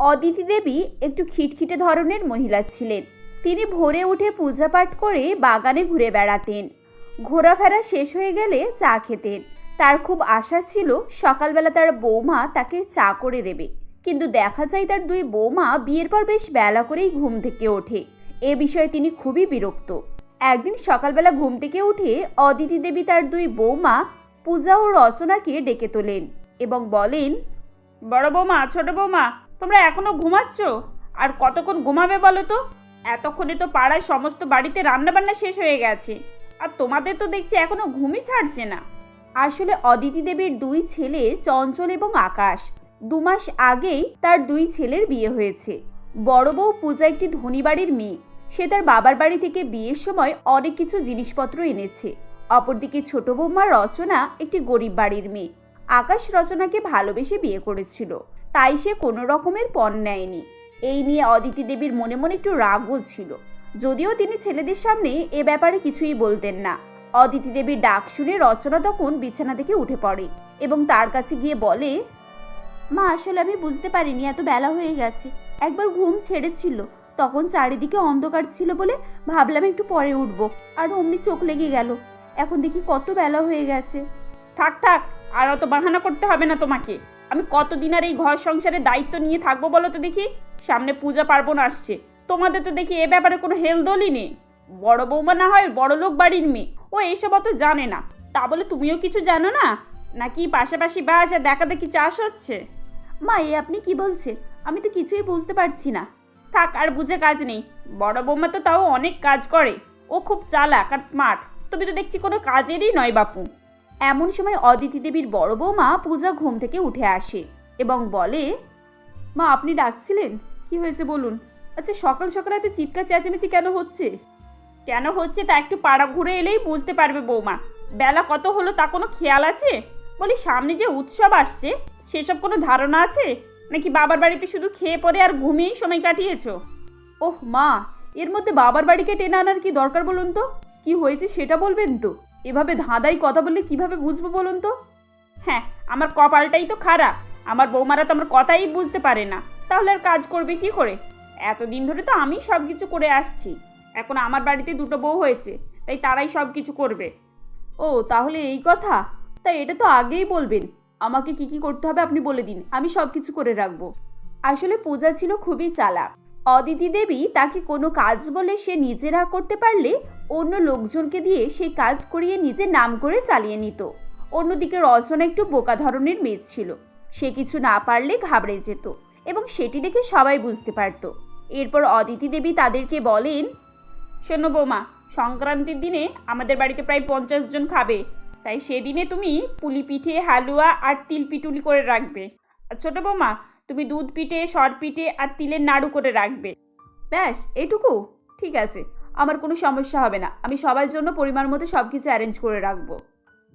অদিতি দেবী একটু খিটখিটে ধরনের মহিলা ছিলেন। তিনি ভোরে উঠে পূজা পাঠ করে বাগানে ঘুরে বেড়াতেন। ঘোরাফেরা শেষ হয়ে গেলে চা খেতেন। তার খুব আশা ছিল সকালবেলা তার বৌমা তাকে চা করে দেবে। কিন্তু দেখা যায় তার দুই বৌমা বিয়ের পর বেশ বেলা করেই ঘুম থেকে ওঠে। এ বিষয়ে তিনি খুবই বিরক্ত। একদিন সকালবেলা ঘুম থেকে উঠে অদিতি দেবী তার দুই বৌমা পূজা ও রচনাকে ডেকে তোলেন এবং বলেন, বড় বৌমা, ছোট বৌমা তোমরা এখনও ঘুমাচ্ছ? আর কতক্ষণ ঘুমাবে বলো তো? এতক্ষণে তো পাড়ায় সমস্ত বাড়িতে রান্নাবান্না শেষ হয়ে গেছে। আর তোমাদের তো দেখছি এখনও ঘুমই ছাড়ছে না। আসলে অদিতি দেবীর দুই ছেলে চঞ্চল এবং আকাশ। দু মাস আগেই তার দুই ছেলের বিয়ে হয়েছে। বড় বউ পূজা একটি ধনী বাড়ির মেয়ে। সে তার বাবার বাড়ি থেকে বিয়ের সময় অনেক কিছু জিনিসপত্র এনেছে। অপরদিকে ছোট বৌমা রচনা একটি গরিব বাড়ির মেয়ে। আকাশ রচনাকে ভালোবেসে বিয়ে করেছিল। তাই সে কোনো রকমের পণ নেয়নি। এই নিয়ে অদিতি দেবীর মনে মনে একটু রাগও ছিল যদিও তিনি ছেলেদের সামনে এ ব্যাপারে কিছুই বলতেন না। অদিতি দেবীর ডাক শুনে রচনা তখন বিছানা থেকে উঠে পড়ে এবং তার কাছে গিয়ে বলে, মা, আসলে আমি বুঝতে পারিনি, এত বেলা হয়ে গেছে। একবার ঘুম ছেড়েছিল, তখন চারিদিকে অন্ধকার ছিল বলে ভাবলাম একটু পরে উঠবো। আর অমনি চোখ লেগে গেল। এখন দেখি কত বেলা হয়ে গেছে। থাক থাক, আর অত বাহানা করতে হবে না তোমাকে। আমি কতদিন আর এই ঘর সংসারের দায়িত্ব নিয়ে থাকব বলো তো দেখি? সামনে পূজা পার্বণ আসছে। তোমাদের তো দেখি এ ব্যাপারে কোনো হেলদোলই নেই। বড় বৌমা না হয় বড় লোক বাড়ির মেয়ে। ও এইসব অত জানে না। তা বলে তুমিও কিছু জানো না? নাকি পাশাপাশি বাস আর দেখা দেখি চাষ হচ্ছে? মা এ আপনি কি বলছেন? আমি তো কিছুই বুঝতে পারছি না। থাক আর বুঝে কাজ নেই। বড় বৌমা তো তাও অনেক কাজ করে। ও খুব চালাক আর স্মার্ট তুমি তো দেখছি কোনো কাজেরই নয় বাপু। এমন সময় অদিতি দেবীর বড় বৌমা পূজা ঘুম থেকে উঠে আসে এবং বলে, মা, আপনি ডাকছিলেন? কি হয়েছে বলুন? আচ্ছা সকাল সকাল এত চিৎকার চেঁচামেচি কেন হচ্ছে? কেন হচ্ছে তা একটু পাড়া ঘুরে এলেই বুঝতে পারবে বৌমা। বেলা কত হলো তা কোনো খেয়াল আছে? বলি, সামনে যে উৎসব আসছে, সেসব কোনো ধারণা আছে? নাকি বাবার বাড়িতে শুধু খেয়ে পরে আর ঘুমিয়েই সময় কাটিয়েছো? ওহ মা, এর মধ্যে বাবার বাড়িকে টেনে আনার কি দরকার বলুন তো? কি হয়েছে সেটা বলবেন তো? এভাবে ধাঁধাই কথা বললে কীভাবে বুঝব বলুন তো? হ্যাঁ আমার কপালটাই তো খারাপ। আমার বৌমারা তো আমার কথাই বুঝতে পারে না। তাহলে আর কাজ করবে কি করে? এতদিন ধরে তো আমি সব কিছু করে আসছি। এখন আমার বাড়িতে দুটো বউ হয়েছে, তাই তারাই সব কিছু করবে। ও, তাহলে এই কথা? তাই এটা তো আগেই বলবেন। আমাকে কি কি করতে হবে আপনি বলে দিন, আমি সব কিছু করে রাখব। আসলে পূজা ছিল খুবই চালাক। অদিতি দেবী তাকে কোনো কাজ বলে সে নিজেরা করতে পারলে অন্য লোকজনকে দিয়ে সেই কাজ করিয়ে নিজের নাম করে চালিয়ে নিত। অন্যদিকে রচনা একটু বোকা ধরনের মেয়ে ছিল। সে কিছু না পারলে ঘাবড়ে যেত এবং সেটি দেখে সবাই বুঝতে পারত। এরপর অদিতি দেবী তাদেরকে বলেন, শোনো বৌমা, সংক্রান্তির দিনে আমাদের বাড়িতে প্রায় পঞ্চাশ জন খাবে। তাই সেদিনে তুমি পুলি পিঠে হালুয়া আর তিল পিটুলি করে রাখবে। আর ছোটো বৌমা, তুমি দুধ পিঠে সর পিঠে আর তিলের নাড়ু করে রাখবে। ব্যাস, এটুকু? ঠিক আছে। আমার কোনো সমস্যা হবে না। আমি সবার জন্য পরিমাণ মতো সব কিছু অ্যারেঞ্জ করে রাখব।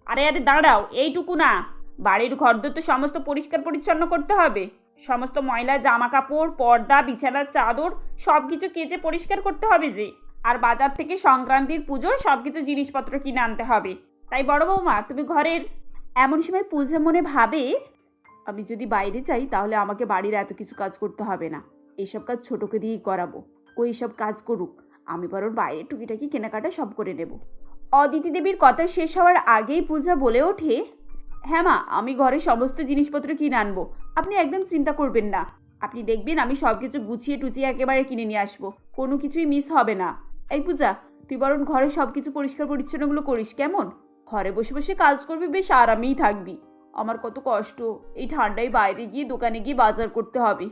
আরে আরে, দাঁড়াও, এইটুকু না। বাড়ির ঘরদোর তো সমস্ত পরিষ্কার পরিচ্ছন্ন করতে হবে। সমস্ত ময়লা জামা কাপড় পর্দা, বিছানার চাদর সব কিছু কেচে পরিষ্কার করতে হবে যে। আর বাজার থেকে সংক্রান্তির পুজোর সব কিছু জিনিসপত্র কিনে আনতে হবে। তাই বড় বৌমা, তুমি ঘরের এমন সময় পূজা মনে ভাবে, আমি যদি বাইরে যাই, তাহলে আমাকে বাড়ির এত কিছু কাজ করতে হবে না। এইসব কাজ ছোটকে দিয়েই করাবো। ও এইসব কাজ করুক। আমি বরং বাইরে টুকিটাকি কেনাকাটা সব করে নেব। অদিতি দেবীর কথা শেষ হওয়ার আগেই পূজা বলে ওঠে হ্যাঁ মা, আমি ঘরে সমস্ত জিনিসপত্র কিনে আনব। আপনি একদম চিন্তা করবেন না। আপনি দেখবেন আমি সব কিছু গুছিয়ে টুচিয়ে একেবারে কিনে নিয়ে আসব। কোনো কিছুই মিস হবে না। এই পূজা, তুই বরং ঘরে সব কিছু পরিষ্কার পরিচ্ছন্নগুলো করিস কেমন? ঘরে বসে বসে কাজ করবি, বেশ আরামেই থাকবি। আমার কত কষ্ট, এই ঠান্ডায় বাইরে গিয়ে দোকানে গিয়ে বাজার করতে হবে।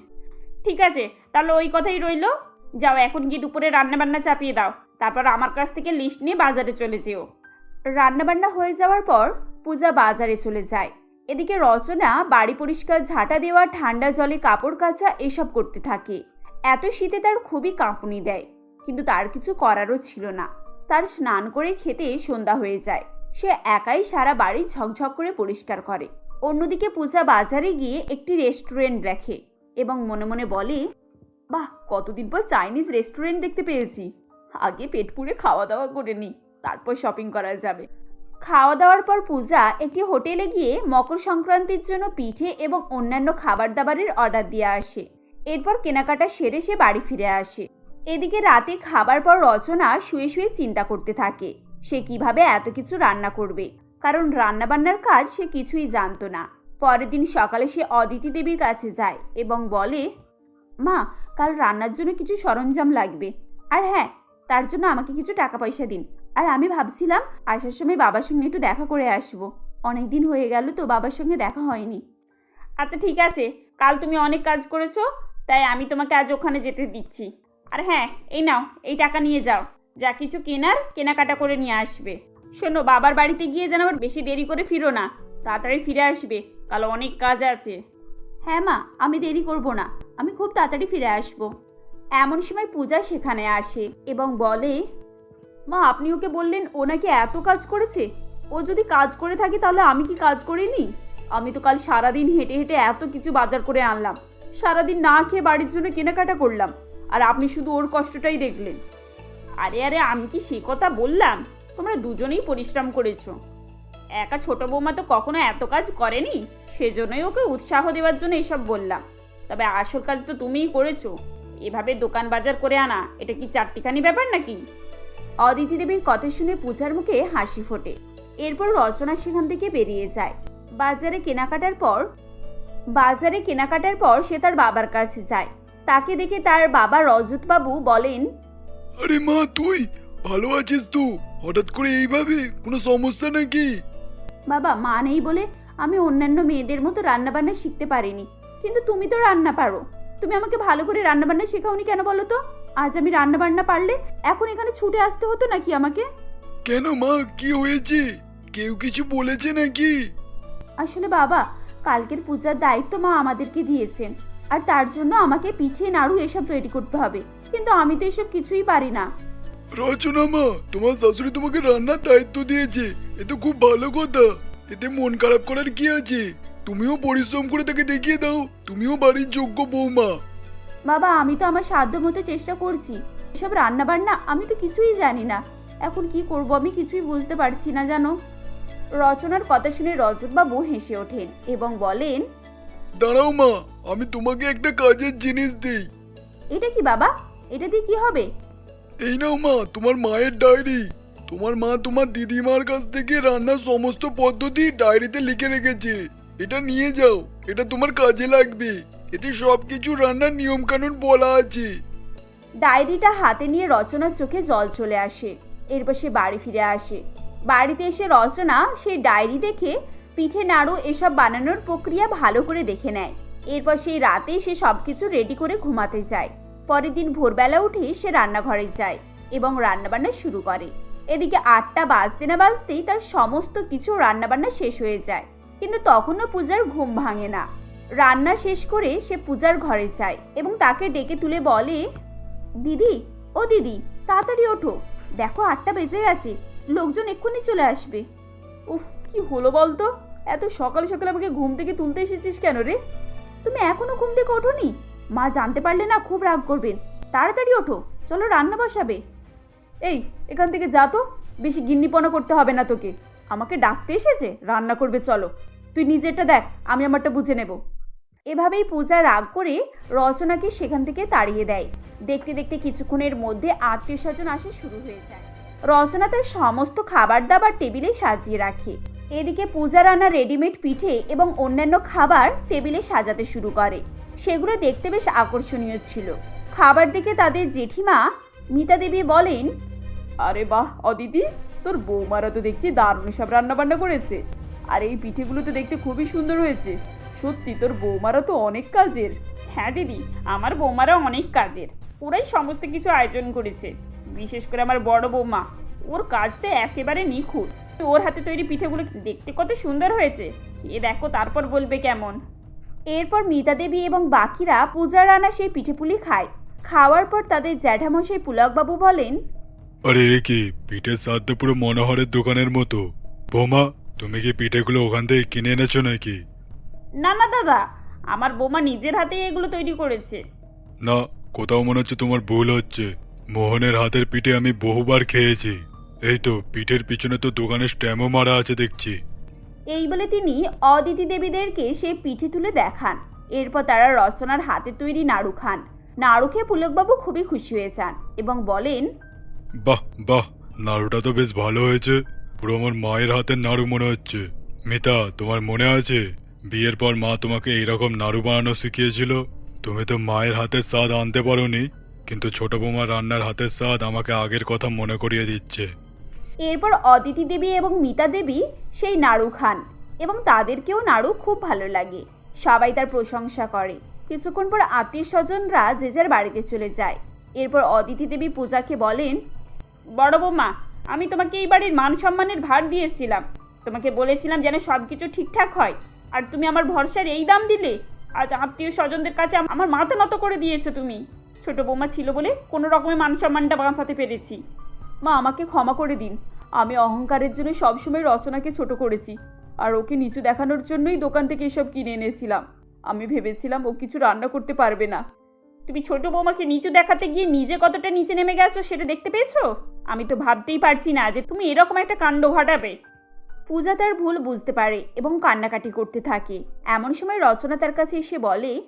ঠিক আছে, তাহলে ওই কথাই রইল। যাও, এখন গিয়ে দুপুরে রান্নাবান্না চাপিয়ে দাও। তারপর আমার কাছ থেকে লিস্ট নিয়ে বাজারে চলে যেও। রান্নাবান্না হয়ে যাওয়ার পর পূজা বাজারে চলে যায়। এদিকে রচনা, বাড়ি পরিষ্কার, ঝাঁটা দেওয়া, ঠান্ডা জলে কাপড় কাচা, এসব করতে থাকে। এত শীতে তার খুবই কাঁপুনি দেয়, কিন্তু তার কিছু করারও ছিল না। তার স্নান করে খেতে সন্ধ্যা হয়ে যায়। সে একাই সারা বাড়ি ঝকঝক করে পরিষ্কার করে। অন্যদিকে পূজা বাজারে গিয়ে একটি রেস্টুরেন্ট দেখে এবং মনে মনে বলে বাহ, কতদিন পর চাইনিজ রেস্টুরেন্ট দেখতে পেয়েছি। আগে পেট পুড়ে খাওয়া দাওয়া করে নিই তারপর শপিং করা যাবে। খাওয়া দাওয়ার পর পূজা একটি হোটেলে গিয়ে মকর সংক্রান্তির জন্য পিঠে এবং অন্যান্য খাবার দাবারের অর্ডার দিয়ে আসে। এরপর কেনাকাটা সেরে সে বাড়ি ফিরে আসে। এদিকে রাতে খাবার পর রচনা শুয়ে শুয়ে চিন্তা করতে থাকে, সে কীভাবে এত কিছু রান্না করবে? কারণ রান্নাবান্নার কাজ সে কিছুই জানতো না। পরের দিন সকালে সে অদিতি দেবীর কাছে যায় এবং বলে, মা কাল রান্নার জন্য কিছু সরঞ্জাম লাগবে। আর হ্যাঁ তার জন্য আমাকে কিছু টাকা পয়সা দিন। আর আমি ভাবছিলাম আসার সময় বাবার সঙ্গে একটু দেখা করে আসব। অনেক দিন হয়ে গেল তো বাবার সঙ্গে দেখা হয়নি। আচ্ছা ঠিক আছে। কাল তুমি অনেক কাজ করেছ, তাই আমি তোমাকে আজ ওখানে যেতে দিচ্ছি। আর হ্যাঁ এই নাও, এই টাকা নিয়ে যাও। যা কিছু কেনার, কেনাকাটা করে নিয়ে আসবে। শোনো, বাবার বাড়িতে গিয়ে যেন আবার বেশি দেরি করে ফিরো না। তাড়াতাড়ি ফিরে আসবে। কাল অনেক কাজ আছে। হ্যাঁ মা, আমি দেরি করব না। আমি খুব তাড়াতাড়ি ফিরে আসব। এমন সময় পূজা সেখানে আসে এবং বলে, মা, আপনি ওকে বললেন ও নাকি এত কাজ করেছে? ও যদি কাজ করে থাকে তাহলে আমি কি কাজ করিনি? আমি তো কাল সারাদিন হেঁটে হেঁটে এত কিছু বাজার করে আনলাম। সারাদিন না খেয়ে বাড়ির জন্য কেনাকাটা করলাম। আর আপনি শুধু ওর কষ্টটাই দেখলেন। আরে আরে, আমি কি সে কথা বললাম? তোমরা দুজনেই পরিশ্রম করেছ। একা ছোট বৌমা তো কখনো এত কাজ করেনি। সেজন্যই ওকে উৎসাহ দেওয়ার জন্য এসব বললাম। তবে আসল কাজ তো তুমিই করেছ। এভাবে দোকান বাজার করে আনা এটা কি চারটিখানি ব্যাপার নাকি? অদিতি দেবীর কথা শুনে পূজার মুখে হাসি ফোটে। এরপর রচনা সেখান থেকে বেরিয়ে যায়। বাজারে কেনাকাটার পর বাজারে কেনাকাটার পর সে তার বাবার কাছে যায়। তাকে দেখে তার বাবা রজতবাবু বলেন আরে মা তুই ভালো আছিস তো? হঠাৎ করে এইভাবে? কোনো সমস্যা নাকি? বাবা মা নেই বলে আমি অন্যান্য মেয়েদের মতো রান্নাবান্না শিখতে পারিনি। কিন্তু তুমি তো রান্না পারো। তুমি আমাকে ভালো করে রান্নাবান্না শেখাওনি কেন বলো তো? আজ আমি রান্নাবান্না পারলে এখন এখানে ছুটে আসতে হতো নাকি আমাকে? কেন মা? কি হয়েছে? কেউ কিছু বলেছে নাকি? আসলে বাবা কালকের পূজার দায়িত্ব মা আমাদেরকে দিয়েছেন। আর তার জন্য আমাকে পিঠে নাড়ু এসব তৈরি করতে হবে। কিন্তু আমি তো এসব কিছুই পারি না। রচনা মা তোমার শাশুড়ি তোমাকে রান্নার দায়িত্ব দিয়েছে। এ তো খুব ভালো কথা। এতে মন খারাপ করার কি আছে? তুমিও পরিশ্রম করে তাকে দেখিয়ে দাও। তুমিও বাড়ির যোগ্য বৌমা। বাবা আমি তো আমার সাধ্য মতো চেষ্টা করছি। এসব রান্না বান্না আমি তো কিছুই জানি না। এখন কি করব আমি কিছুই বুঝতে পারছি না জানো? রচনার কথা শুনে রজতবাবু হেসে ওঠেন এবং বলেন দাঁড়াও মা আমি তোমাকে একটা কাজের জিনিস দিই। এটা কি বাবা? এটা দিয়ে কি হবে? এই নাও মা তোমার মায়ের ডায়েরি। তোমার মা তোমার দিদিমার কাছ থেকে রান্নার সমস্ত পদ্ধতি ডায়েরিতে লিখে রেখেছে। এটা নিয়ে যাও, এটা তোমার কাজে লাগবে। এতে সবকিছু রান্নার নিয়ম কানুন বলা আছে। ডায়েরিটা হাতে নিয়ে রচনার চোখে জল চলে আসে। এরপর সে বাড়ি ফিরে আসে। বাড়িতে এসে রচনা সেই ডায়েরি দেখে পিঠে নাড়ু এসব বানানোর প্রক্রিয়া ভালো করে দেখে নেয়। এরপর সেই রাতে সে সবকিছু রেডি করে ঘুমাতে যায়। পরের দিন ভোরবেলা উঠে সে রান্নাঘরে যায় এবং রান্নাবান্না শুরু করে। এদিকে আটটা বাজতে না বাজতেই তার সমস্ত কিছু রান্নাবান্না শেষ হয়ে যায়। কিন্তু তখনও পূজার ঘুম ভাঙে না। রান্না শেষ করে সে পূজার ঘরে যায় এবং তাকে ডেকে তুলে বলে, দিদি, ও দিদি, তাড়াতাড়ি ওঠো। দেখো আটটা বেজে গেছে, লোকজন এক্ষুনি চলে আসবে। উফ, কি হলো বলতো? এত সকাল সকাল আমাকে ঘুম থেকে তুলতে এসেছিস কেন রে? তুমি এখনও ঘুম থেকে ওঠোনি? মা জানতে পারলে না খুব রাগ করবেন। তাড়াতাড়ি ওঠো, চলো রান্না বসাবে। এই, এখান থেকে যা তো, বেশি গিন্নিপনা করতে হবে না তোকে। আমাকে ডাকতে এসেছে, রান্না করবে, চলো। তুই নিজেরটা দেখ, আমি আমারটা বুঝে নেব। এভাবেই পূজা রাগ করে রচনাকে সেখান থেকে তাড়িয়ে দেয়। দেখতে দেখতে কিছুক্ষণের মধ্যে আত্মীয় স্বজন আসা শুরু হয়ে যায়। রচনা তার সমস্ত খাবার দাবার টেবিলে সাজিয়ে রাখে। এদিকে পূজা রান্না রেডিমেড পিঠে এবং অন্যান্য খাবার টেবিলে সাজাতে শুরু করে। সেগুলো দেখতে বেশ আকর্ষণীয় ছিল। খাবার দেখে তাদের জেঠিমা মিতা দেবী বলেন, আরে বাহ, অদিতি, তোর বৌমারা তো দেখছি দারুণ সব রান্না বান্না করেছে। আর এই পিঠেগুলো তো দেখতে খুবই সুন্দর হয়েছে। সত্যি তোর বৌমারা তো অনেক কাজের। হ্যাঁ দিদি আমার বৌমারা অনেক কাজের। ওরাই সমস্ত কিছু আয়োজন করেছে। বিশেষ করে আমার বড় বৌমা। ওর কাজ তো একেবারে নিখুঁত। ওর হাতে তৈরি পিঠেগুলো দেখতে কত সুন্দর হয়েছে। খেয়ে দেখো তারপর বলবে কেমন। এরপর মিতা দেবী এবং বাকিরা পূজা রান্না সেই পিঠেপুলি খায়। খাওয়ার পর তাদের জ্যাঠামশাই পুলকবাবু বলেন আরে এ কি? পিঠের স্বাদ তো পুরো মনোহরের দোকানের মতো। বৌমা তুমি কি পিঠেগুলো ওখান থেকে কিনে এনেছো নাকি? না না দাদা। আমার বৌমা নিজের হাতেই এগুলো তৈরি করেছে। না কোথাও মনে হচ্ছে তোমার ভুল হচ্ছে। মোহনের হাতের পিঠে আমি বহুবার খেয়েছি। এই তো পিঠের পিছনে তো দোকানের স্ট্যাম্পও মারা আছে দেখছি। এই বলে তিনি অদিতি দেবীদেরকে সে পিঠে তুলে দেখান। এরপর তারা রচনার হাতে তৈরি নাড়ু খান। নাড়ু খেয়ে পুলকবাবু খুবই খুশি হয়ে যান এবং বলেন বাহ বাহ নাড়ুটা তো বেশ ভালো হয়েছে। পুরো আমার মায়ের হাতের নাড়ু মনে হচ্ছে। মিতা তোমার মনে আছে? বিয়ের পর মা তোমাকে এইরকম নাড়ু বানানো শিখিয়েছিল? তুমি তো মায়ের হাতের স্বাদ আনতে পারোনি কিন্তু ছোট বৌমা রান্নার হাতের স্বাদ আমাকে আগের কথা মনে করিয়ে দিচ্ছে। এরপর অদিতি দেবী এবং মিতা দেবী সেই নাড়ু খান এবং তাদেরকেও নাড়ু খুব ভালো লাগে। সবাই তার প্রশংসা করে। কিছুক্ষণ পর আত্মীয় স্বজনরা যে যার বাড়িতে চলে যায়। এরপর অদিতি দেবী পূজাকে বলেন বড় বৌমা আমি তোমাকে এই বাড়ির মান সম্মানের ভার দিয়েছিলাম। তোমাকে বলেছিলাম যেন সব কিছু ঠিকঠাক হয়। আর তুমি আমার ভরসার এই দাম দিলে? আজ আত্মীয় স্বজনদের কাছে আমার মাথা নত করে দিয়েছ তুমি। ছোট বৌমা ছিল বলে কোনো রকমের মান সম্মানটা বাঁচাতে পেরেছি। মা, আমাকে ক্ষমা করে দিন। আমি অহংকারের জন্য সবসময় রচনাকে ছোট করেছি। আর ওকে নিচু দেখানোর জন্যই দোকান থেকে এসব কিনে এনেছিলাম। আমি ভেবেছিলাম ও কিছু রান্না করতে পারবে না। তুমি ছোট বৌমাকে নিচু দেখাতে গিয়ে নিজে কতটা নিচে নেমে গেছো সেটা দেখতে পেয়েছ? আমি তো ভাবতেই পারছি না যে তুমি এরকম একটা কাণ্ড ঘটাবে। পূজা তার ভুল বুঝতে পারে এবং কান্নাকাটি করতে থাকে। এমন সময় রচনা তার কাছে এসে বলে,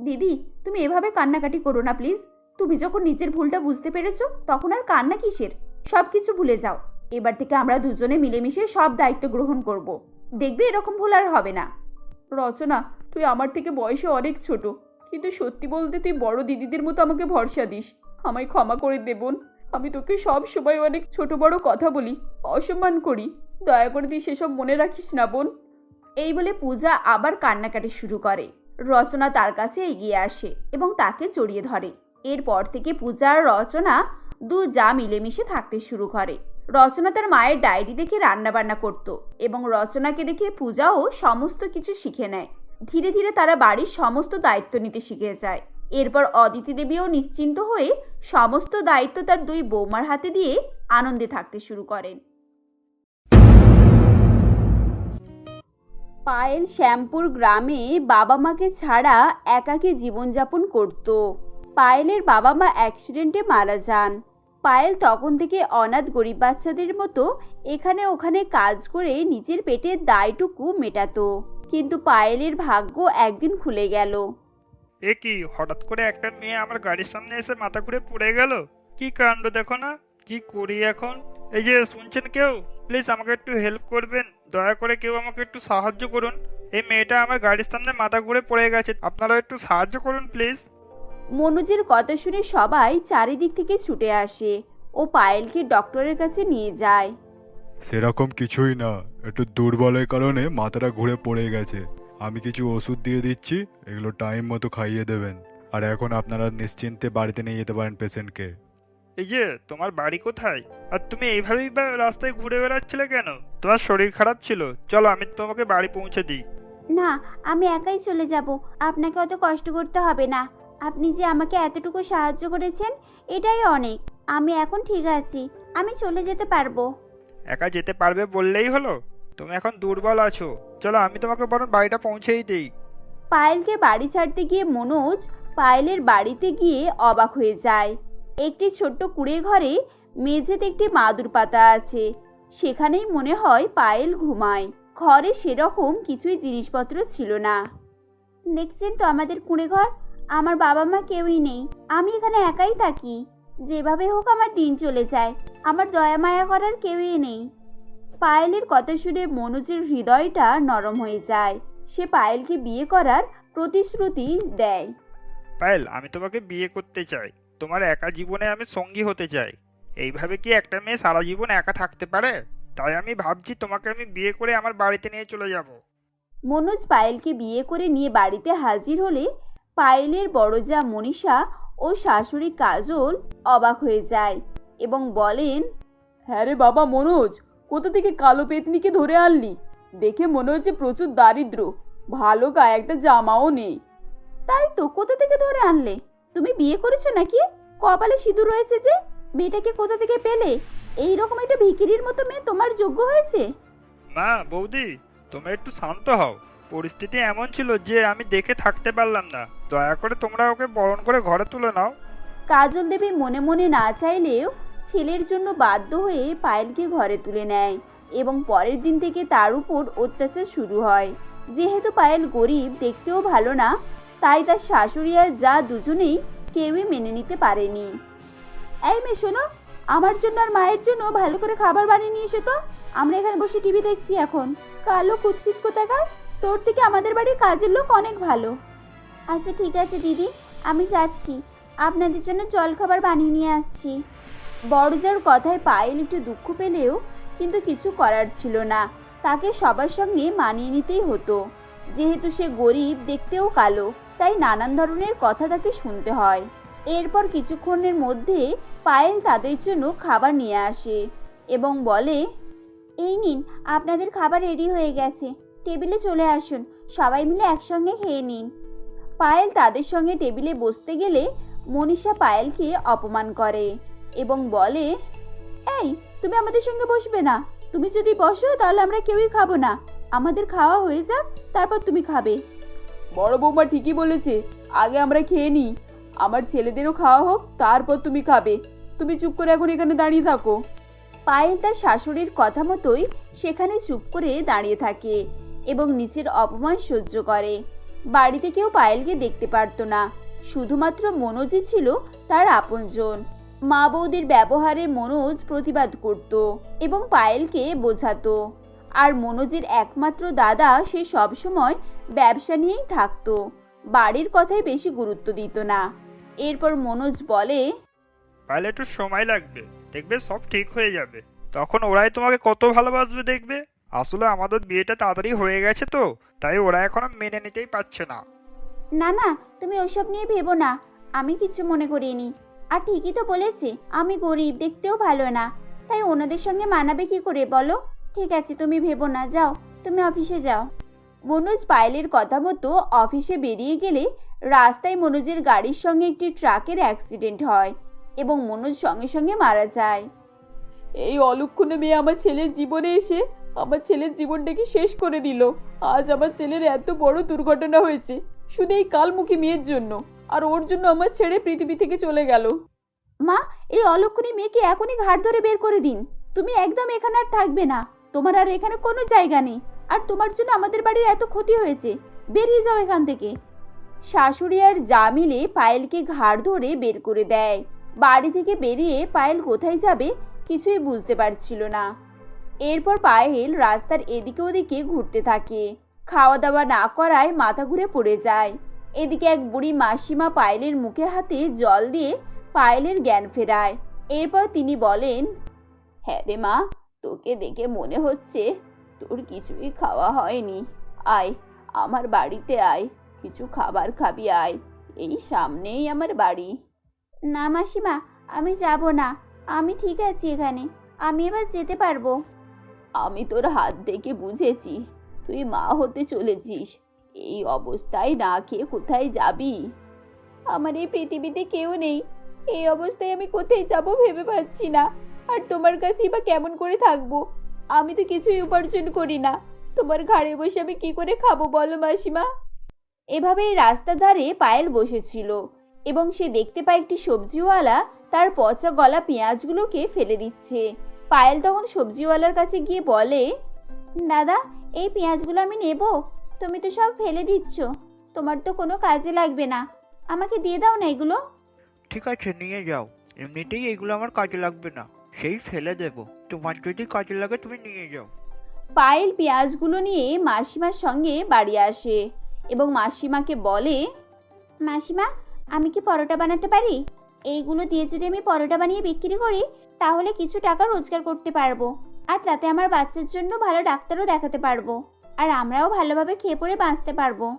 দিদি, তুমি এভাবে কান্নাকাটি করো না প্লিজ। তুমি যখন নিজের ভুলটা বুঝতে পেরেছ, তখন আর কান্না কিসের? সব কিছু ভুলে যাও। এবার থেকে আমরা দুজনে মিলেমিশে সব দায়িত্ব গ্রহণ করব। দেখবে এরকম ভুল আর হবে না। রচনা, তুই আমার থেকে বয়সে অনেক ছোট। কিন্তু সত্যি বলতে তুই বড় দিদিদের মতো আমাকে ভরসা দিস। আমায় ক্ষমা করে দেবন আমি তোকে সব সময় অনেক ছোট বড় কথা বলি, অসম্মান করি। দয়া করে তুই সেসব মনে রাখিস না বোন। এই বলে পূজা আবার কান্নাকাটি শুরু করে। রচনা তার কাছে এগিয়ে আসে এবং তাকে জড়িয়ে ধরে। এরপর থেকে পূজা আর রচনা দু যা মিলেমিশে থাকতে শুরু করে। রচনা তার মায়ের ডায়েরি দেখে রান্নাবান্না করত এবং রচনাকে দেখে পূজাও সমস্ত কিছু শিখে নেয়। ধীরে ধীরে তারা বাড়ির সমস্ত দায়িত্ব নিতে শিখে যায়। এরপর অদিতি দেবীও নিশ্চিন্ত হয়ে সমস্ত দায়িত্ব তার দুই বৌমার হাতে দিয়ে আনন্দে থাকতে শুরু করেন। পায়েল শ্যামপুর গ্রামে বাবা মাকে ছাড়া একাকী জীবনযাপন করত। পায়েলের বাবা মা অ্যাক্সিডেন্টে মারা যান। পায়েল তখন থেকে অনাথ গরিব বাচ্চাদের মতো এখানে ওখানে কাজ করে নিজের পেটের দায়টুকু মেটাতো। কিন্তু পায়েলের ভাগ্য একদিন খুলে গেল। এ কি হঠাৎ করে একটা মেয়ে আমার গাড়ির সামনে এসে মাথা ঘুরে পড়ে গেল? কি কাণ্ড দেখো না? কি করি এখন? এই যে শুনছেন কেউ? প্লিজ আমাকে একটু হেল্প করবেন। দয়া করে কেউ আমাকে একটু সাহায্য করুন। এই মেয়েটা আমার গাড়ির সামনে মাথা ঘুরে পড়ে গেছে। আপনারা একটু সাহায্য করুন প্লিজ। মনোজের কথা শুনে সবাই চারিদিক থেকে ছুটে আসে। ও পায়েলকে ডক্টরের কাছে নিয়ে যায়। সেরকম কিছুই না। একটু দুর্বলের কারণে মাথাটা ঘুরে পড়ে গেছে। আমি কিছু ওষুধ দিয়ে দিচ্ছি এগুলো টাইম মতো খাইয়ে দেবেন। আর এখন আপনারা নিশ্চিন্তে বাড়িতে নিয়ে যেতে পারেন পেশেন্টকে এই যে তোমার বাড়ি কোথায়? আর তুমি এইভাবেই বা রাস্তায় ঘুরে বেড়াচ্ছিলে কেন? তোমার শরীর খারাপ ছিল। চলো আমি তোমাকে বাড়ি পৌঁছে দিই। না আমি একাই চলে যাব। আপনাকে অত কষ্ট করতে হবে না। আপনি যে আমাকে এতটুকু সাহায্য করেছেন এটাই অনেক। আমি এখন ঠিক আছি। আমি চলে যেতে পারব। একা যেতে পারবে বললেই হলো? তুমি এখন দুর্বল আছো। চলো আমি তোমাকে বরং বাড়িটা পৌঁছেই দিই। পায়েলকে বাড়ি ছাড়তে গিয়ে মনোজ পায়েলের বাড়িতে গিয়ে অবাক হয়ে যায়। একটি ছোট্ট কুড়ে ঘরে মেঝেতে একটি মাদুর পাতা আছে। সেখানেই মনে হয় পায়েল ঘুমায়। ঘরে সেরকম কিছুই জিনিসপত্র ছিল না। দেখছেন তো আমাদের কুঁড়ে ঘর আমার বাবা মা কেউই নেই। আমি এখানে একাই থাকি। যেভাবে হোক আমার দিন চলে যায়। আমার দয়া মায়া করার কেউই নেই। পায়েলের কথা শুনে মনোজের হৃদয়টা নরম হয়ে যায়। সে পায়েলকে বিয়ে করার প্রতিশ্রুতি দেয়। পায়েল আমি তোমাকে বিয়ে করতে চাই। তোমার একা জীবনে আমি সঙ্গী হতে চাই। এইভাবে কি একটা মেয়ে সারা জীবন একা থাকতে পারে? তাই আমি ভাবছি তোমাকে আমি বিয়ে করে আমার বাড়িতে নিয়ে চলে যাব। মনোজ পায়েলকে বিয়ে করে নিয়ে বাড়িতে হাজির হলে পায়েলের বড় যা মনীষা ও শাশুড়ি কাজল অবাক হয়ে যায় এবং বলেন হ্যাঁ রে বাবা মনোজ কোথা থেকে কালো পেতনিকে ধরে আনলি? দেখে মনে হচ্ছে প্রচুর দারিদ্র ভালো গায়ে একটা জামাও নেই। তাই তো কোথা থেকে ধরে আনলে? তুমি বিয়ে করেছ নাকি? কপালে সিঁদুর রয়েছে যে মেয়েটাকে কোথা থেকে পেলে? এই রকম একটা ভিকিরির মতো মেয়ে তোমার যোগ্য হয়েছে? মা বৌদি তোমরা একটু শান্ত হও। পরিস্থিতি এমন ছিল যে আমি দেখে থাকতে পারলাম না। দয়া করে তোমরা ওকে বরণ করে ঘরে তুলে নাও। কাজল দেবী মনে মনে না চাইলেও ছেলের জন্য বাধ্য হয়ে পায়েলকে ঘরে তুলে নেয় এবং পরের দিন থেকে তার উপর অত্যাচার শুরু হয়। যেহেতু পায়েল গরিব, দেখতেও ভালো না, তাই তার শাশুড়ি আর যা দুজনেই কেউই মেনে নিতে পারেনি। এই মেয়ে, শোনো, আমার জন্য আর মায়ের জন্য ভালো করে খাবার বানিয়ে নিয়ে এসো তো। আমরা এখানে বসে টিভি দেখছি এখন। কালো কুৎসিত কোথাকার? তোর থেকে আমাদের বাড়ির কাজের লোক অনেক ভালো। আচ্ছা ঠিক আছে দিদি, আমি যাচ্ছি। আপনাদের জন্য জলখাবার বানিয়ে নিয়ে আসছি। বড়জার কথায় পায়েল একটু দুঃখ পেলেও কিন্তু কিছু করার ছিল না। তাকে সবার সঙ্গে মানিয়ে নিতেই হতো। যেহেতু সে গরিব, দেখতেও কালো, তাই নানান ধরনের কথা তাকে শুনতে হয়। এরপর কিছুক্ষণের মধ্যে পায়েল তাদের জন্য খাবার নিয়ে আসে এবং বলে, এই নিন, আপনাদের খাবার রেডি হয়ে গেছে। টেবিলে চলে আসুন। সবাই মিলে একসঙ্গে খেয়ে নিন। পায়েল তাদের সঙ্গে টেবিলে বসতে গেলে মনীষা পায়েলকে অপমান করে এবং বলে এই তুমি আমাদের সঙ্গে বসবে না। তুমি যদি বসো তাহলে আমরা কেউই খাব না। আমাদের খাওয়া হয়ে যাক তারপর তুমি খাবে। বড় বৌমা ঠিকই বলেছে আগে আমরা খেয়ে নিই। আমার ছেলেদেরও খাওয়া হোক তারপর তুমি খাবে। তুমি চুপ করে এখন এখানে দাঁড়িয়ে থাকো। পায়েল তার শাশুড়ির কথা মতোই সেখানে চুপ করে দাঁড়িয়ে থাকে। এবং নিচের অপমান সহ্য করে। বাড়িতে কেউ পায়েলকে দেখতে পারতো না। শুধুমাত্র মনোজই ছিল তার আপনজন। মা বৌদির ব্যবহারে মনোজ প্রতিবাদ করত এবং পায়েলকে বোঝাতো। আর মনোজের একমাত্র দাদা সে সবসময় ব্যবসা নিয়েই থাকতো। বাড়ির কথায় বেশি গুরুত্ব দিত না। এরপর মনোজ বলে, তাহলে একটু সময় লাগবে। দেখবে সব ঠিক হয়ে যাবে। তখন ওরাই তোমাকে কত ভালোবাসবে দেখবে? আসলে আমাদের বিয়েটা তাড়াতাড়ি হয়ে গেছে তো তাই ওরা এখনও মেনে নিতেই পারছে না। না না তুমি ওসব নিয়ে ভেবো না আমি কিছু মনে করিনি। আর ঠিকই তো বলেছে আমি গরিব দেখতেও ভালো না। তাই ওনাদের সঙ্গে মানাবে কি করে বলো? ঠিক আছে তুমি ভেবো না যাও তুমি অফিসে যাও। মনোজ পায়েলের কথা মতো অফিসে বেরিয়ে গেলে রাস্তায় মনোজের গাড়ির সঙ্গে একটি ট্রাকের অ্যাক্সিডেন্ট হয় এবং মনোজ সঙ্গে সঙ্গে মারা যায়। এই অলক্ষণে মেয়ে আমার ছেলের জীবনে এসে আমার ছেলের জীবনটাকে শেষ করে দিল। আজ আমার ছেলের এত বড় দুর্ঘটনা হয়েছে, শুধু এই কালমুখী মেয়ের জন্য। আর ওর জন্য আমার ছেড়ে পৃথিবী থেকে চলে গেল। মা, এই অলক্ষণী মেয়েকে এখনই ঘাট ধরে বের করে দিন। তুমি একদম এখানে আর থাকবে না। তোমার আর এখানে কোনো জায়গা নেই। আর তোমার জন্য আমাদের বাড়ির এত ক্ষতি হয়েছে। বেরিয়ে যাও এখান থেকে। শাশুড়ি আর যা মিলে পায়েলকে ঘাড় ধরে বের করে দেয়। বাড়ি থেকে বেরিয়ে পায়েল কোথায় যাবে কিছুই বুঝতে পারছিল না। এরপর পায়েল রাস্তার এদিকে ওদিকে ঘুরতে থাকে। খাওয়া দাওয়া না করায় মাথা ঘুরে পড়ে যায়। এদিকে এক বুড়ি মাসিমা পায়েলের মুখে হাতে জল দিয়ে পায়েলের জ্ঞান ফেরায়। এরপর তিনি বলেন হ্যাঁ রে মা, তোকে দেখে মনে হচ্ছে তোর কিছুই খাওয়া হয়নি। আয়, আমার বাড়িতে আয়, কিছু খাবার খাবি আয়, এই সামনেই আমার বাড়ি। না মাসিমা, আমি যাব না, আমি ঠিক আছি এখানে, আমি এবার যেতে পারব। আমি তোর হাত দেখে বুঝেছি। তুই মা হতে চলেছিস। এই অবস্থায় না খেয়ে কোথায় যাবি? আমার এই পৃথিবীতে কেউ নেই। এই অবস্থায় আমি কোথায় যাব ভেবে পাচ্ছি না। আর তোমার কাছেই বা কেমন করে থাকব? আমি তো কিছুই উপার্জন করি না। তোমার ঘাড়ে বসে আমি কি করে খাব বলো মাসিমা? এভাবেই রাস্তার ধারে পায়েল বসেছিল এবং সে দেখতে পায় একটি সবজিওয়ালা তার পচা গলা পেঁয়াজগুলোকে ফেলে দিচ্ছে। পায়েল তখন সবজিওয়ালার কাছে গিয়ে বলে দাদা এই পেঁয়াজগুলো আমি নেব। তুমি তো সব ফেলে দিচ্ছ। তোমার তো কোনো কাজে লাগবে না। আমাকে দিয়ে দাও না এগুলো। ঠিক আছে নিয়ে যাও। এমনিতেই এগুলো আমার কাজে লাগবে না। সেই ফেলে দেবো। তোমার যদি কাজে লাগে তুমি নিয়ে যাও। পায়েল পেঁয়াজগুলো নিয়ে মাসিমার সঙ্গে বাড়ি আসে এবং মাসিমাকে বলে মাসিমা আমি কি পরোটা বানাতে পারি? এইগুলো দিয়ে যদি আমি পরোটা বানিয়ে বিক্রি করি তাহলে কিছু টাকা রোজগার করতে পারব। আর তাতে আমার বাচ্চার জন্য ভালো ডাক্তারও দেখাতে পারব। আর আমরাও ভালোভাবে খেয়ে পড়ে বাঁচতে পারব।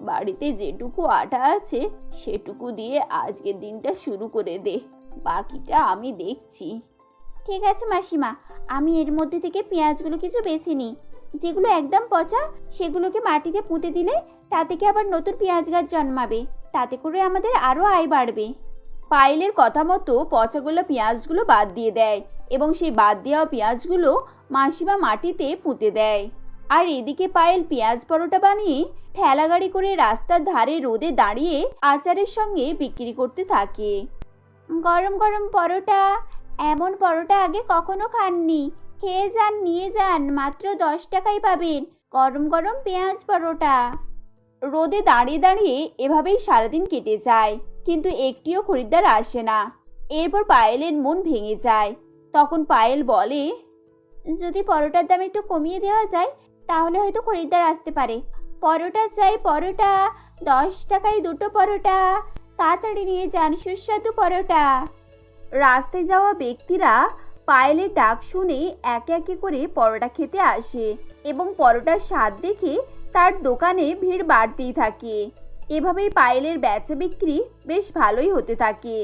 বাড়িতে যেটুকু আটা আছে সেটুকু দিয়ে আজকের দিনটা শুরু করে দে। বাকিটা আমি দেখছি। ঠিক আছে মাসিমা আমি এর মধ্যে থেকে পেঁয়াজগুলো কিছু বেছে নিই। যেগুলো একদম পচা সেগুলোকে মাটিতে পুঁতে দিলে তা থেকে আবার নতুন পেঁয়াজ গাছ জন্মাবে? তাতে করে আমাদের আরও আয় বাড়বে। পায়েলের কথা মতো পচাগোলা পেঁয়াজগুলো বাদ দিয়ে দেয় এবং সেই বাদ দেওয়া পেঁয়াজগুলো মাসিমা মাটিতে পুঁতে দেয়। আর এদিকে পায়েল পেঁয়াজ পরোটা বানিয়ে ঠেলা গাড়ি করে রাস্তার ধারে রোদে দাঁড়িয়ে আচারের সঙ্গে বিক্রি করতে থাকে। গরম গরম পরোটা, এমন পরোটা আগে কখনো খাননি। খেয়ে যান, নিয়ে যান, মাত্র দশ টাকাই পাবেন গরম গরম পেঁয়াজ পরোটা। রোদে দাঁড়িয়ে দাঁড়িয়ে এভাবেই সারাদিন কেটে যায়। কিন্তু একটিও খরিদ্দার আসে না। এরপর পায়েলের মন ভেঙে যায়। তখন পায়েল বলে, যদি পরোটার দাম একটু কমিয়ে দেওয়া যায়, তাহলে হয়তো খরিদ্দার আসতে পারে। পরোটা চাই পরোটা, দশ টাকায় দুটো পরোটা, তাড়াতাড়ি নিয়ে যান সুস্বাদু পরোটা। রাস্তায় যাওয়া ব্যক্তিরা পায়েলের ডাক শুনে একে একে করে পরোটা খেতে আসে এবং পরোটার স্বাদ দেখে তার দোকানে ভিড় বাড়তেই থাকে। এভাবেই পায়েলের বেচা বিক্রি বেশ ভালোই হতে থাকে।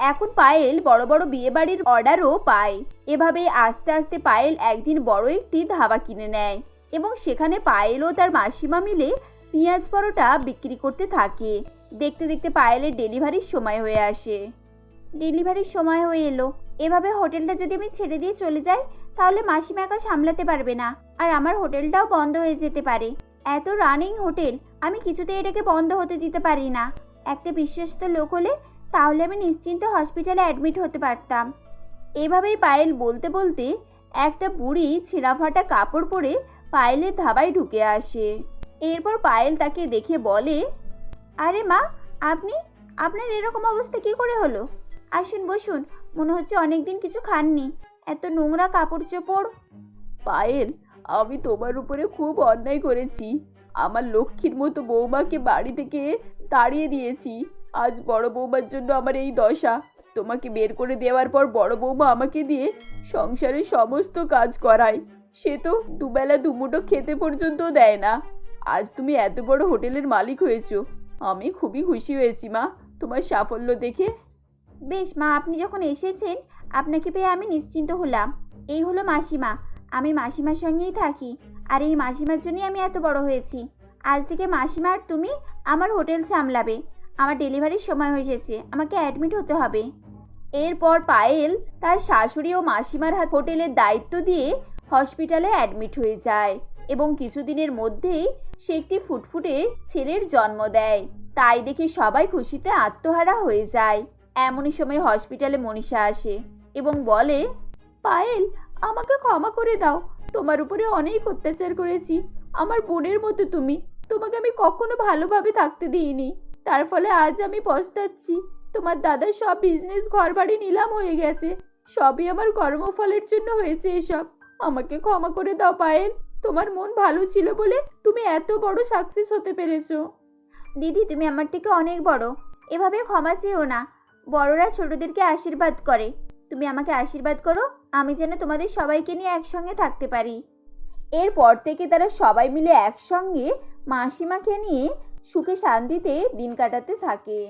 এখন পায়েল বড় বড় বিয়েবাড়ির অর্ডারও পায়। এভাবে আস্তে আস্তে পায়েল একদিন বড় একটি ধাবা কিনে নেয় এবং সেখানে পায়েল ও তার মাসিমা মিলে পেঁয়াজ পরোটা বিক্রি করতে থাকে। দেখতে দেখতে পায়েলের ডেলিভারির সময় হয়ে আসে। ডেলিভারির সময় হয়ে এলো। এভাবে হোটেলটা যদি আমি ছেড়ে দিয়ে চলে যাই, তাহলে মাসিমা একা সামলাতে পারবে না। আর আমার হোটেলটাও বন্ধ হয়ে যেতে পারে। এত রানিং হোটেল আমি কিছুতেই এটাকে বন্ধ হতে দিতে পারি না। একটা বিশ্বস্ত লোক হলে তাহলে আমি নিশ্চিন্ত হসপিটালে অ্যাডমিট হতে পারতাম। এভাবেই পায়েল বলতে বলতে একটা বুড়ি ছেঁড়া ফাটা কাপড় পরে পায়েলের ধাবায় ঢুকে আসে। এরপর পায়েল তাকে দেখে বলে, আরে মা, আপনি, আপনার এরকম অবস্থা কি করে হলো? আসুন, বসুন, মনে হচ্ছে অনেকদিন কিছু খাননি, এত নোংরা কাপড় চোপড়। পায়েল আমি তোমার উপরে খুব অন্যায় করেছি। আমার লক্ষ্মীর মতো বৌমাকে বাড়ি থেকে তাড়িয়ে দিয়েছি। আজ বড় বৌমার জন্য আমার এই দশা। তোমাকে বের করে দেওয়ার পর বড় বৌমা আমাকে দিয়ে সংসারের সমস্ত কাজ করায়। সে তো দুবেলা দুমুটো খেতে পর্যন্ত দেয় না। আজ তুমি এত বড় হোটেলের মালিক হয়েছো। আমি খুবই খুশি হয়েছি, মা। তোমার সাফল্য দেখে। বেশ, মা, আপনি যখন এসেছেন, আপনাকে পেয়ে আমি নিশ্চিন্ত হলাম। এই হলো মাসিমা। আমি মাসিমার সঙ্গেই থাকি, আর এই মাসিমার জন্যই আমি এত বড় হয়েছি। আজ থেকে মাসিমা আর তুমি আমার হোটেল সামলাবে। আমার ডেলিভারির সময় হয়ে এসেছে, আমাকে অ্যাডমিট হতে হবে। এরপর পায়েল তার শাশুড়ি ও মাসিমার হাত হোটেলের দায়িত্ব দিয়ে হসপিটালে অ্যাডমিট হয়ে যায় এবং কিছুদিনের মধ্যেই সে একটি ফুটফুটে ছেলের জন্ম দেয়। তাই দেখে সবাই খুশিতে আত্মহারা হয়ে যায়। এমনই সময় হসপিটালে মনীষা আসে এবং বলে, পায়েল আমাকে ক্ষমা করে দাও। তোমার উপরে অনেক অত্যাচার করেছি। আমার বোনের মতো তুমি। তোমাকে আমি কখনো ভালোভাবে থাকতে দিইনি। তার ফলে আজ আমি পস্তাচ্ছি। তোমার দাদার সব বিজনেস ঘরবাড়ি নিলাম হয়ে গেছে। সবই আমার কর্মফলের জন্য হয়েছে এসব। আমাকে ক্ষমা করে দাও, পায়েল। তোমার মন ভালো ছিল বলে তুমি এত বড় সাকসেস হতে পেরেছ। দিদি, তুমি আমার থেকে অনেক বড়। এভাবে ক্ষমা চেয়েও না। বড়রা ছোটদেরকে আশীর্বাদ করে। তুমি আমাকে আশীর্বাদ করো, আমি যেন তোমাদের সবাইকে নিয়ে একসঙ্গে থাকতে পারি। এরপর থেকে তারা সবাই মিলে একসঙ্গে মাসিমাকে নিয়ে সুখে শান্তিতে দিন কাটাতে থাকে।